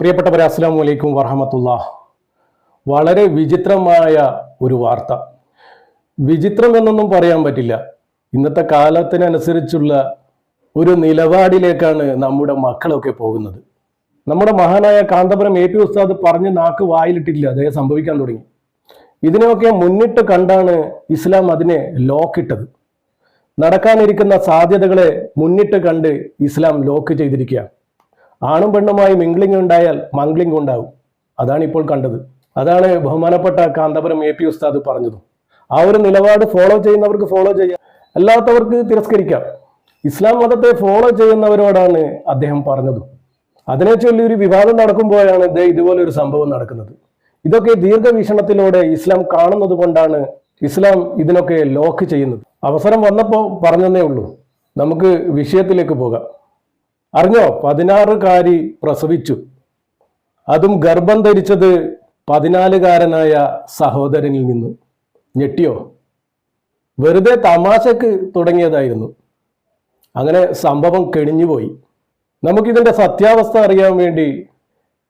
പ്രിയപ്പെട്ടവരെ അസ്സാം വലൈക്കും വറഹമത്തുള്ള വളരെ വിചിത്രമായ ഒരു വാർത്ത. വിചിത്രം എന്നൊന്നും പറയാൻ പറ്റില്ല. ഇന്നത്തെ കാലത്തിനനുസരിച്ചുള്ള ഒരു നിലപാടിലേക്കാണ് നമ്മുടെ മക്കളൊക്കെ പോകുന്നത്. നമ്മുടെ മഹാനായ കാന്തപുരം എ പി ഉസ്താദ് പറഞ്ഞ് നാക്ക് വായിലിട്ടില്ല അദ്ദേഹം സംഭവിക്കാൻ തുടങ്ങി. ഇതിനെയൊക്കെ മുന്നിട്ട് കണ്ടാണ് ഇസ്ലാം അതിനെ ലോക്കിട്ടത് നടക്കാനിരിക്കുന്ന സാധ്യതകളെ മുന്നിട്ട് കണ്ട് ഇസ്ലാം ലോക്ക് ചെയ്തിരിക്കുകയാണ്. ആണും പെണ്ണുമായി മിംഗ്ലിംഗ് ഉണ്ടായാൽ മംഗ്ലിംഗ് ഉണ്ടാവും. അതാണ് ഇപ്പോൾ കണ്ടത്. അതാണ് ബഹുമാനപ്പെട്ട കാന്തപുരം എ പി ഉസ്താദ് പറഞ്ഞതും. ആ ഒരു നിലപാട് ഫോളോ ചെയ്യുന്നവർക്ക് ഫോളോ ചെയ്യാം. അല്ലാത്തവർക്ക് തിരസ്കരിക്കാം. ഇസ്ലാം മതത്തെ ഫോളോ ചെയ്യുന്നവരോടാണ് അദ്ദേഹം പറഞ്ഞതും. അതിനെ ചൊല്ലി ഒരു വിവാദം നടക്കുമ്പോഴാണ് ദേ ഇതുപോലെ ഒരു സംഭവം നടക്കുന്നത്. ഇതൊക്കെ ദീർഘവീക്ഷണത്തിലൂടെ ഇസ്ലാം കാണുന്നത് കൊണ്ടാണ് ഇസ്ലാം ഇതിനൊക്കെ ലോക്ക് ചെയ്യുന്നത്. അവസരം വന്നപ്പോൾ പറഞ്ഞതേ ഉള്ളൂ. നമുക്ക് വിഷയത്തിലേക്ക് പോകാം. അറിഞ്ഞോ പതിനാറുകാരി പ്രസവിച്ചു. അതും ഗർഭം ധരിച്ചത് പതിനാലുകാരനായ സഹോദരനിൽ നിന്ന്. ഞെട്ടിയോ? വെറുതെ തമാശക്ക് തുടങ്ങിയതായിരുന്നു. അങ്ങനെ സംഭവം കെണിഞ്ഞുപോയി. നമുക്കിതിന്റെ സത്യാവസ്ഥ അറിയാൻ വേണ്ടി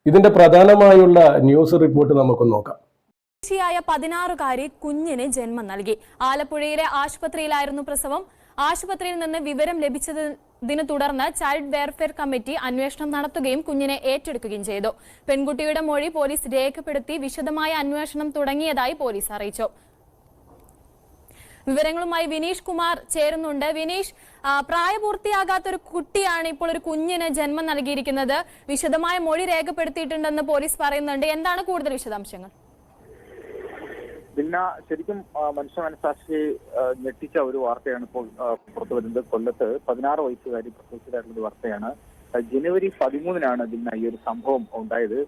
ഇതിന്റെ പ്രധാനമായുള്ള ന്യൂസ് റിപ്പോർട്ട് നമുക്ക് നോക്കാം. ായ പതിനാറുകാരി കുഞ്ഞിന് ജന്മം നൽകി. ആലപ്പുഴയിലെ ആശുപത്രിയിലായിരുന്നു പ്രസവം. ആശുപത്രിയിൽ നിന്ന് വിവരം ലഭിച്ചതിനെ തുടർന്ന് ചൈൽഡ് വെയർഫെയർ കമ്മിറ്റി അന്വേഷണം നടത്തുകയും കുഞ്ഞിനെ ഏറ്റെടുക്കുകയും ചെയ്തു. പെൺകുട്ടിയുടെ മൊഴി പോലീസ് രേഖപ്പെടുത്തി വിശദമായ അന്വേഷണം തുടങ്ങിയതായി പോലീസ് അറിയിച്ചു. വിവരങ്ങളുമായി വിനീഷ് കുമാർ ചേരുന്നുണ്ട്. വിനീഷ് പ്രായപൂർത്തിയാകാത്ത ഒരു കുട്ടിയാണ് ഇപ്പോൾ ഒരു കുഞ്ഞിന് ജന്മം നൽകിയിരിക്കുന്നത്. വിശദമായ മൊഴി രേഖപ്പെടുത്തിയിട്ടുണ്ടെന്ന് പോലീസ് പറയുന്നുണ്ട്. എന്താണ് കൂടുതൽ വിശദാംശങ്ങൾ? പിന്നെ ശരിക്കും മനുഷ്യ മനസാക്ഷി ഞെട്ടിച്ച ഒരു വാർത്തയാണ് ഇപ്പോൾ പുറത്തു വരുന്നത്. കൊല്ലത്ത് പതിനാറ് വയസ്സുകാരി പ്രസവിച്ചതായിട്ടുള്ള ഒരു വാർത്തയാണ്. ജനുവരി പതിമൂന്നിനാണ് പിന്നെ ഈ ഒരു സംഭവം ഉണ്ടായത്.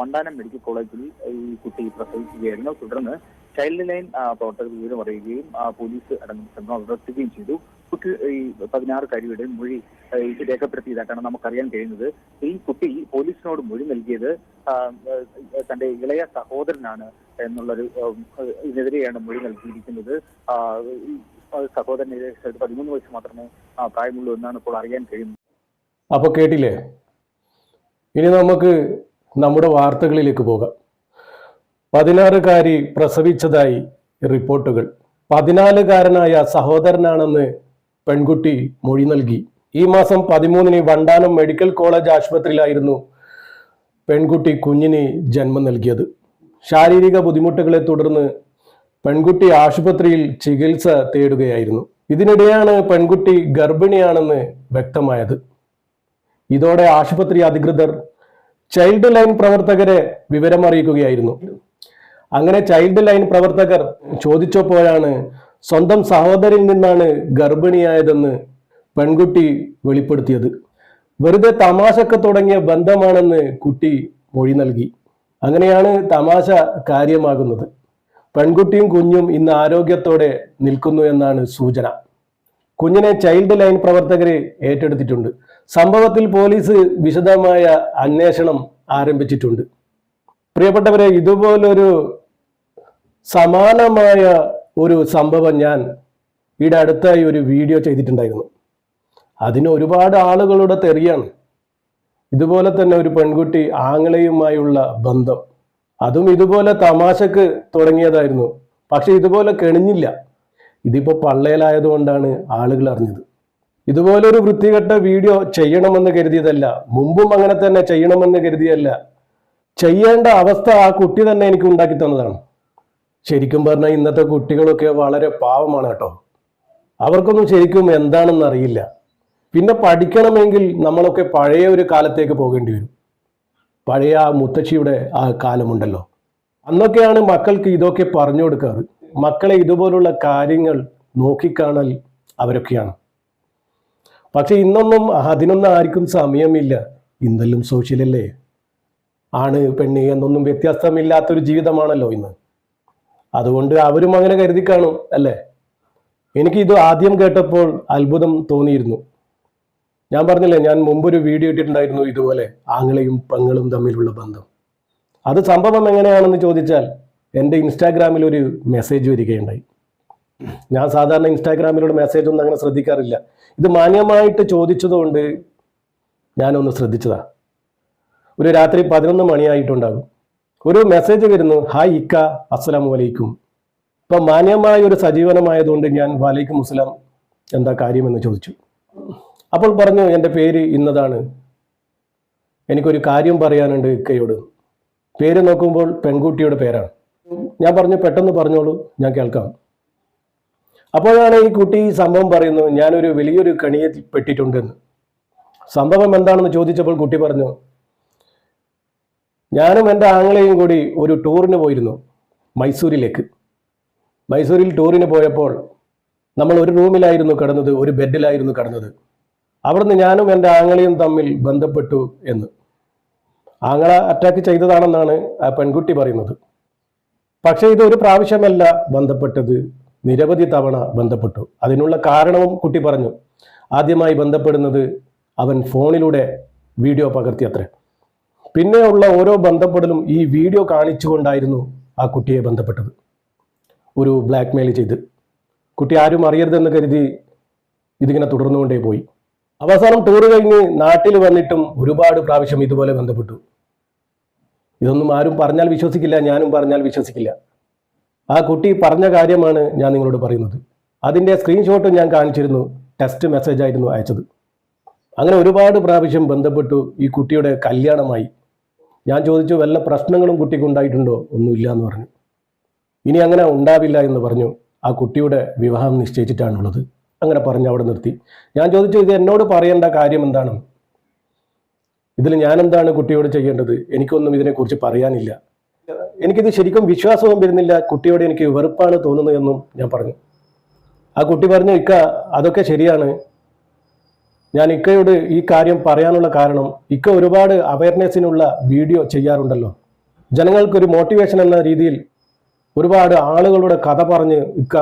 വണ്ടാനം മെഡിക്കൽ കോളേജിൽ ഈ കുട്ടി പ്രസവിക്കുകയായിരുന്നു. തുടർന്ന് ചൈൽഡ് ലൈൻ പ്രവർത്തകർ വിവരം അറിയുകയും പോലീസ് അടങ്ങുന്ന സംഘം അവിടെ എത്തുകയും ചെയ്തു. കുട്ടി ഈ പതിനാറ് പതിനാറുകാരിയുടെ മൊഴി രേഖപ്പെടുത്തിയതായിട്ടാണ് നമുക്കറിയാൻ കഴിയുന്നത്. ഈ കുട്ടി പോലീസിനോട് മൊഴി നൽകിയത് തന്റെ ഇളയ സഹോദരനാണ് എന്നുള്ളൊരു ഇതിനെതിരെയാണ് മൊഴി നൽകിയിരിക്കുന്നത്. സഹോദരന് പതിമൂന്ന് വയസ്സ് മാത്രമേ പ്രായമുള്ളൂ എന്നാണ് ഇപ്പോൾ അറിയാൻ കഴിയുന്നത്. അപ്പോൾ കേട്ടില്ലേ? ഇനി നമുക്ക് നമ്മുടെ വാർത്തകളിലേക്ക് പോകാം. പതിനാറുകാരി പ്രസവിച്ചതായി റിപ്പോർട്ടുകൾ. പതിനാലുകാരനായ സഹോദരനാണെന്ന് പെൺകുട്ടി മൊഴി നൽകി. ഈ മാസം പതിമൂന്നിന് വണ്ടാനം മെഡിക്കൽ കോളേജ് ആശുപത്രിയിലായിരുന്നു പെൺകുട്ടി കുഞ്ഞിന് ജന്മം നൽകിയത്. ശാരീരിക ബുദ്ധിമുട്ടുകളെ തുടർന്ന് പെൺകുട്ടി ആശുപത്രിയിൽ ചികിത്സ തേടുകയായിരുന്നു. ഇതിനിടെയാണ് പെൺകുട്ടി ഗർഭിണിയാണെന്ന് വ്യക്തമായത്. ഇതോടെ ആശുപത്രി അധികൃതർ ചൈൽഡ് ലൈൻ പ്രവർത്തകരെ വിവരമറിയിക്കുകയായിരുന്നു. അങ്ങനെ ചൈൽഡ് ലൈൻ പ്രവർത്തകർ ചോദിച്ചപ്പോഴാണ് സ്വന്തം സഹോദരിൽ നിന്നാണ് ഗർഭിണിയായതെന്ന് പെൺകുട്ടി വെളിപ്പെടുത്തിയത്. വെറുതെ തമാശക്ക് തുടങ്ങിയ ബന്ധമാണെന്ന് കുട്ടി മൊഴി നൽകി. അങ്ങനെയാണ് തമാശ കാര്യമാകുന്നത്. പെൺകുട്ടിയും കുഞ്ഞും ഇന്ന് ആരോഗ്യത്തോടെ നിൽക്കുന്നു എന്നാണ് സൂചന. കുഞ്ഞിനെ ചൈൽഡ് ലൈൻ പ്രവർത്തകരെ ഏറ്റെടുത്തിട്ടുണ്ട്. സംഭവത്തിൽ പോലീസ് വിശദമായ അന്വേഷണം ആരംഭിച്ചിട്ടുണ്ട്. പ്രിയപ്പെട്ടവരെ ഇതുപോലൊരു സമാനമായ ഒരു സംഭവം ഞാൻ ഈടെ അടുത്തായി ഒരു വീഡിയോ ചെയ്തിട്ടുണ്ടായിരുന്നു. അതിന് ഒരുപാട് ആളുകളുടെ തെറിയാണ്. ഇതുപോലെ തന്നെ ഒരു പെൺകുട്ടി ആങ്ങളയുമായുള്ള ബന്ധം. അതും ഇതുപോലെ തമാശക്ക് തുടങ്ങിയതായിരുന്നു. പക്ഷെ ഇതുപോലെ കെണിഞ്ഞില്ല. ഇതിപ്പോ പള്ളയിലായതുകൊണ്ടാണ് ആളുകൾ അറിഞ്ഞത്. ഇതുപോലൊരു വൃത്തികെട്ട വീഡിയോ ചെയ്യണമെന്ന് കരുതിയതല്ല. മുമ്പും അങ്ങനെ തന്നെ ചെയ്യണമെന്ന് കരുതിയല്ല. ചെയ്യേണ്ട അവസ്ഥ ആ കുട്ടി തന്നെ എനിക്ക് ഉണ്ടാക്കി തന്നതാണ്. ശരിക്കും പറഞ്ഞാൽ ഇന്നത്തെ കുട്ടികളൊക്കെ വളരെ പാവമാണ് കേട്ടോ. അവർക്കൊന്നും ശരിക്കും എന്താണെന്ന് അറിയില്ല. പിന്നെ പഠിക്കണമെങ്കിൽ നമ്മളൊക്കെ പഴയ ഒരു കാലത്തേക്ക് പോകേണ്ടി വരും. പഴയ ആ മുത്തശ്ശിയുടെ ആ കാലമുണ്ടല്ലോ. അന്നൊക്കെയാണ് മക്കൾക്ക് ഇതൊക്കെ പറഞ്ഞു കൊടുക്കാറ്. മക്കളെ ഇതുപോലുള്ള കാര്യങ്ങൾ നോക്കിക്കാണൽ അവരൊക്കെയാണ്. പക്ഷെ ഇന്നൊന്നും അതിനൊന്നും ആർക്കും സമയമില്ല. ഇന്നെല്ലാം സോഷ്യലല്ലേ? ആണ് പെണ്ണ് എന്നൊന്നും വ്യത്യാസമില്ലാത്തൊരു ജീവിതമാണല്ലോ ഇന്ന്. അതുകൊണ്ട് അവരും അങ്ങനെ കരുതി കാണും അല്ലേ? എനിക്ക് ഇത് ആദ്യം കേട്ടപ്പോൾ അത്ഭുതം തോന്നിയിരുന്നു. ഞാൻ പറഞ്ഞില്ലേ ഞാൻ മുമ്പൊരു വീഡിയോ ഇട്ടിട്ടുണ്ടായിരുന്നു ഇതുപോലെ ആങ്ങളെയും പെങ്ങളും തമ്മിലുള്ള ബന്ധം. അത് സംഭവം എങ്ങനെയാണെന്ന് ചോദിച്ചാൽ എന്റെ ഇൻസ്റ്റാഗ്രാമിൽ ഒരു മെസ്സേജ് വരികയുണ്ടായി. ഞാൻ സാധാരണ ഇൻസ്റ്റാഗ്രാമിലൂടെ മെസ്സേജ് ഒന്നും അങ്ങനെ ശ്രദ്ധിക്കാറില്ല. ഇത് മാന്യമായിട്ട് ചോദിച്ചതുകൊണ്ട് ഞാനൊന്ന് ശ്രദ്ധിച്ചതാ. ഒരു രാത്രി പതിനൊന്ന് മണിയായിട്ടുണ്ടാകും. ഒരു മെസ്സേജ് വരുന്നു. ഹായ് ഇക്ക. അസ്സലാം വലൈക്കും ഇപ്പൊ മാന്യമായ ഒരു സജീവനമായതുകൊണ്ട് ഞാൻ വലൈക്കും അസ്സലാം. എന്താ കാര്യമെന്ന് ചോദിച്ചു. അപ്പോൾ പറഞ്ഞു എന്റെ പേര് ഇന്നതാണ്. എനിക്കൊരു കാര്യം പറയാനുണ്ട് ഇക്കയോട്. പേര് നോക്കുമ്പോൾ പെൺകുട്ടിയുടെ പേരാണ്. ഞാൻ പറഞ്ഞു പെട്ടെന്ന് പറഞ്ഞോളൂ. ഞാൻ കേൾക്കാം. അപ്പോഴാണ് ഈ കുട്ടി സംഭവം പറയുന്നു ഞാനൊരു വലിയൊരു കണിയെ പെട്ടിട്ടുണ്ടെന്ന്. സംഭവം എന്താണെന്ന് ചോദിച്ചപ്പോൾ കുട്ടി പറഞ്ഞു ഞാനും എന്റെ ആങ്ങളെയും കൂടി ഒരു ടൂറിന് പോയിരുന്നു മൈസൂരിലേക്ക്. മൈസൂരിൽ ടൂറിന് പോയപ്പോൾ നമ്മൾ ഒരു റൂമിലായിരുന്നു കിടന്നത് ഒരു ബെഡിലായിരുന്നു കിടന്നത്. അവിടുന്ന് ഞാനും എന്റെ ആങ്ങളെയും തമ്മിൽ ബന്ധപ്പെട്ടു എന്ന്. ആങ്ങള അറ്റാക്ക് ചെയ്തതാണെന്നാണ് ആ പെൺകുട്ടി പറയുന്നത്. പക്ഷേ ഇത് ഒരു പ്രാവശ്യമല്ല ബന്ധപ്പെട്ടത്. നിരവധി തവണ ബന്ധപ്പെട്ടു. അതിനുള്ള കാരണവും കുട്ടി പറഞ്ഞു. ആദ്യമായി ബന്ധപ്പെടുന്നത് അവൻ ഫോണിലൂടെ വീഡിയോ പകർത്തിയത്രേ. പിന്നെ ഉള്ള ഓരോ ബന്ധപ്പെടലും ഈ വീഡിയോ കാണിച്ചുകൊണ്ടായിരുന്നു ആ കുട്ടിയെ ബന്ധപ്പെട്ടത്. ഒരു ബ്ലാക്ക് മെയിൽ ചെയ്ത്. കുട്ടി ആരും അറിയരുതെന്ന് കരുതി ഇതിങ്ങനെ തുടർന്നുകൊണ്ടേ പോയി. അവസാനം ടൂർ കഴിഞ്ഞ് നാട്ടിൽ വന്നിട്ടും ഒരുപാട് പ്രാവശ്യം ഇതുപോലെ ബന്ധപ്പെട്ടു. ഇതൊന്നും ആരും പറഞ്ഞാൽ വിശ്വസിക്കില്ല ഞാനും പറഞ്ഞാൽ വിശ്വസിക്കില്ല. ആ കുട്ടി പറഞ്ഞ കാര്യമാണ് ഞാൻ നിങ്ങളോട് പറയുന്നത്. അതിന്റെ സ്ക്രീൻഷോട്ടും ഞാൻ കാണിച്ചിരുന്നു ടെസ്റ്റ് മെസ്സേജ് ആയിരുന്നു അയച്ചത്. അങ്ങനെ ഒരുപാട് പ്രാവശ്യം ബന്ധപ്പെട്ടു ഈ കുട്ടിയുടെ കല്യാണമായി. ഞാൻ ചോദിച്ചു വല്ല പ്രശ്നങ്ങളും കുട്ടിക്ക് ഉണ്ടായിട്ടുണ്ടോ? ഒന്നുമില്ല എന്ന് പറഞ്ഞു. ഇനി അങ്ങനെ ഉണ്ടാവില്ല എന്ന് പറഞ്ഞു. ആ കുട്ടിയുടെ വിവാഹം നിശ്ചയിച്ചിട്ടാണുള്ളത്. അങ്ങനെ പറഞ്ഞ് അവിടെ നിർത്തി. ഞാൻ ചോദിച്ചു ഇത് എന്നോട് പറയേണ്ട കാര്യം എന്താണ്? ഇതിൽ ഞാൻ എന്താണ് കുട്ടിയോട് ചെയ്യേണ്ടത്? എനിക്കൊന്നും ഇതിനെക്കുറിച്ച് പറയാനില്ല. എനിക്കിത് ശരിക്കും വിശ്വാസവും വരുന്നില്ല. കുട്ടിയോട് എനിക്ക് വെറുപ്പാണ് തോന്നുന്നതെന്നും ഞാൻ പറഞ്ഞു. ആ കുട്ടി പറഞ്ഞു ഇക്ക അതൊക്കെ ശരിയാണ്. ഞാൻ ഇക്കയോട് ഈ കാര്യം പറയാനുള്ള കാരണം ഇക്ക ഒരുപാട് അവയർനെസ്സിനുള്ള വീഡിയോ ചെയ്യാറുണ്ടല്ലോ. ജനങ്ങൾക്കൊരു മോട്ടിവേഷൻ എന്ന രീതിയിൽ ഒരുപാട് ആളുകളുടെ കഥ പറഞ്ഞ് ഇക്ക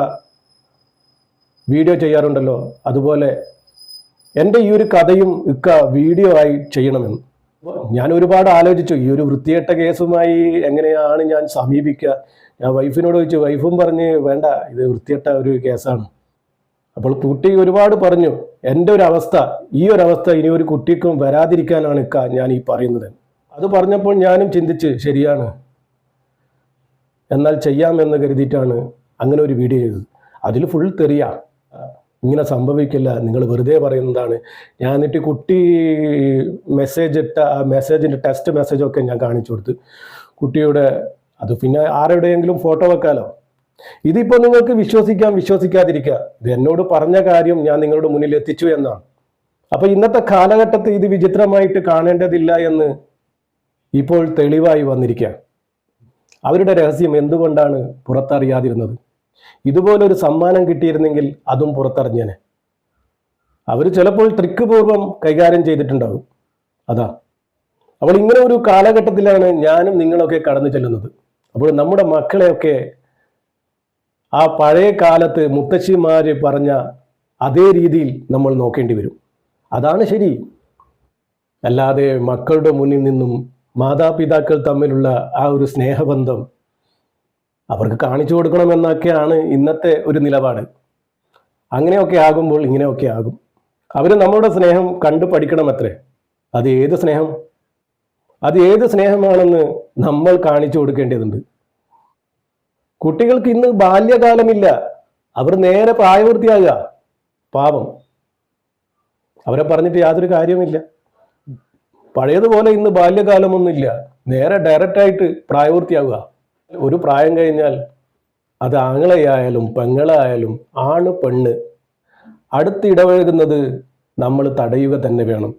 വീഡിയോ ചെയ്യാറുണ്ടല്ലോ. അതുപോലെ എന്റെ ഈ ഒരു കഥയും ഇക്ക വീഡിയോ ആയി ചെയ്യണമെന്ന്. ഞാൻ ഒരുപാട് ആലോചിച്ചു ഈ ഒരു വൃത്തികെട്ട കേസുമായി എങ്ങനെയാണ് ഞാൻ സമീപിക്കുക? ഞാൻ വൈഫിനോട് ചോദിച്ചു വൈഫും പറഞ്ഞ് വേണ്ട ഇത് വൃത്തികെട്ട ഒരു കേസാണ്. അപ്പോൾ കുട്ടി ഒരുപാട് പറഞ്ഞു എന്റെ ഒരു അവസ്ഥ ഈ ഒരു അവസ്ഥ ഇനി ഒരു കുട്ടിക്കും വരാതിരിക്കാനാണ് ഇക്ക ഞാൻ ഈ പറയുന്നത്. അത് പറഞ്ഞപ്പോൾ ഞാനും ചിന്തിച്ച് ശരിയാണ്. എന്നാൽ ചെയ്യാമെന്ന് കരുതിയിട്ടാണ് അങ്ങനെ ഒരു വീഡിയോ ചെയ്തത്. അതിൽ ഫുൾ തെറിയ. ഇങ്ങനെ സംഭവിക്കില്ല നിങ്ങൾ വെറുതെ പറയുന്നതാണ്. ഞാൻ എന്നിട്ട് കുട്ടി മെസ്സേജ് ഇട്ട ആ മെസ്സേജിന്റെ ടെക്സ്റ്റ് മെസ്സേജൊക്കെ ഞാൻ കാണിച്ചു കൊടുത്ത്. കുട്ടിയുടെ അത് പിന്നെ ആരുടെയെങ്കിലും ഫോട്ടോ വെക്കാലോ? ഇതിപ്പോൾ നിങ്ങൾക്ക് വിശ്വസിക്കാം വിശ്വസിക്കാതിരിക്കുക ഇത് എന്നോട് പറഞ്ഞ കാര്യം ഞാൻ നിങ്ങളുടെ മുന്നിൽ എത്തിച്ചു എന്നാണ്. അപ്പൊ ഇന്നത്തെ കാലഘട്ടത്തിൽ ഇത് വിചിത്രമായിട്ട് കാണേണ്ടതില്ല എന്ന് ഇപ്പോൾ തെളിവായി വന്നിരിക്കുക അവരുടെ രഹസ്യം എന്തുകൊണ്ടാണ് പുറത്തറിയാതിരുന്നത്? ഇതുപോലൊരു സമ്മാനം കിട്ടിയിരുന്നെങ്കിൽ അതും പുറത്തറിഞ്ഞേനെ. അവർ ചിലപ്പോൾ ട്രിക്ക് പൂർവം കൈകാര്യം ചെയ്തിട്ടുണ്ടാകും. അതാ. അപ്പോൾ ഇങ്ങനെ ഒരു കാലഘട്ടത്തിലാണ് ഞാനും നിങ്ങളൊക്കെ കടന്നു ചെല്ലുന്നത്. അപ്പോൾ നമ്മുടെ മക്കളെയൊക്കെ ആ പഴയ കാലത്ത് മുത്തശ്ശിമാർ പറഞ്ഞ അതേ രീതിയിൽ നമ്മൾ നോക്കേണ്ടി വരും. അതാണ് ശരി. അല്ലാതെ മക്കളുടെ മുന്നിൽ നിന്നും മാതാപിതാക്കൾ തമ്മിലുള്ള ആ ഒരു സ്നേഹബന്ധം അവർക്ക് കാണിച്ചു കൊടുക്കണമെന്നൊക്കെയാണ് ഇന്നത്തെ ഒരു നിലപാട്. അങ്ങനെയൊക്കെ ആകുമ്പോൾ ഇങ്ങനെയൊക്കെ ആകും. അവർ നമ്മുടെ സ്നേഹം കണ്ടു പഠിക്കണമത്രേ. അത് ഏത് സ്നേഹം? അത് ഏത് സ്നേഹമാണെന്ന് നമ്മൾ കാണിച്ചു കൊടുക്കേണ്ടതുണ്ട്. കുട്ടികൾക്ക് ഇന്ന് ബാല്യകാലമില്ല. അവർ നേരെ പ്രായപൂർത്തിയാകുക. പാപം അവരെ പറഞ്ഞിട്ട് യാതൊരു കാര്യവുമില്ല. പഴയതുപോലെ ഇന്ന് ബാല്യകാലമൊന്നുമില്ല. നേരെ ഡയറക്റ്റായിട്ട് പ്രായപൂർത്തിയാവുക ഒരു പ്രായം കഴിഞ്ഞാൽ അത് ആങ്ങളയായാലും പെങ്ങളായാലും ആണ് പെണ്ണ്. അടുത്ത് ഇടപഴകുന്നത് നമ്മൾ തടയുക തന്നെ വേണം.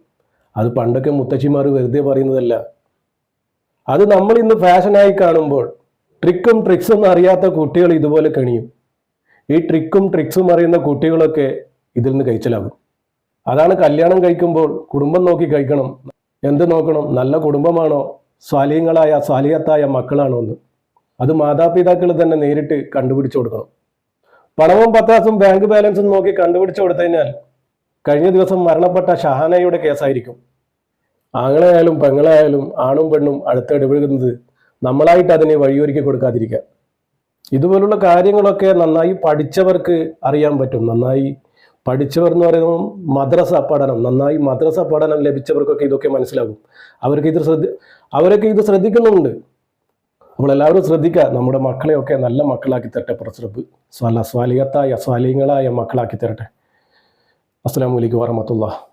അത് പണ്ടൊക്കെ മുത്തച്ഛിമാർ വെറുതെ പറയുന്നതല്ല. അത് നമ്മൾ ഇന്ന് ഫാഷനായി കാണുമ്പോൾ ട്രിക്കും ട്രിക്സും അറിയാത്ത കുട്ടികൾ ഇതുപോലെ കണിയും. ഈ ട്രിക്കും ട്രിക്സും അറിയുന്ന കുട്ടികളൊക്കെ ഇതിൽ നിന്ന് കഴിച്ചലാകും. അതാണ് കല്യാണം കഴിക്കുമ്പോൾ കുടുംബം നോക്കി കഴിക്കണം. എന്ത് നോക്കണം? നല്ല കുടുംബമാണോ? സ്വാലിയങ്ങളായ സ്വാലിയത്തായ മക്കളാണോ എന്ന്. അത് മാതാപിതാക്കൾ തന്നെ നേരിട്ട് കണ്ടുപിടിച്ചു കൊടുക്കണം. പണവും പത്താസും ബാങ്ക് ബാലൻസും നോക്കി കണ്ടുപിടിച്ചു കൊടുത്തു കഴിഞ്ഞാൽ കഴിഞ്ഞ ദിവസം മരണപ്പെട്ട ഷഹാനയുടെ കേസായിരിക്കും. ആങ്ങളായാലും പെങ്ങളായാലും ആണും പെണ്ണും അടുത്ത് ഇടപഴകുന്നത് നമ്മളായിട്ട് അതിനെ വഴിയൊരുക്കി കൊടുക്കാതിരിക്കുക. ഇതുപോലുള്ള കാര്യങ്ങളൊക്കെ നന്നായി പഠിച്ചവർക്ക് അറിയാൻ പറ്റും. നന്നായി പഠിച്ചവർ എന്ന് പറയുമ്പോൾ മദ്രസ പഠനം നന്നായി മദ്രസ പഠനം ലഭിച്ചവർക്കൊക്കെ ഇതൊക്കെ മനസ്സിലാകും. അവർക്ക് ഇത് ശ്രദ്ധ അവരൊക്കെ ഇത് ശ്രദ്ധിക്കുന്നുണ്ട്. അപ്പോൾ എല്ലാവരും ശ്രദ്ധിക്കുക നമ്മുടെ മക്കളെയൊക്കെ നല്ല മക്കളാക്കി തരട്ടെ പ്രസ്രബ് സ്വാല സ്വാലിയത്തായ സ്വാലിയങ്ങളായ മക്കളാക്കി തരട്ടെ. അസ്സാം വലൈക്കും വാഹമത്തുള്ള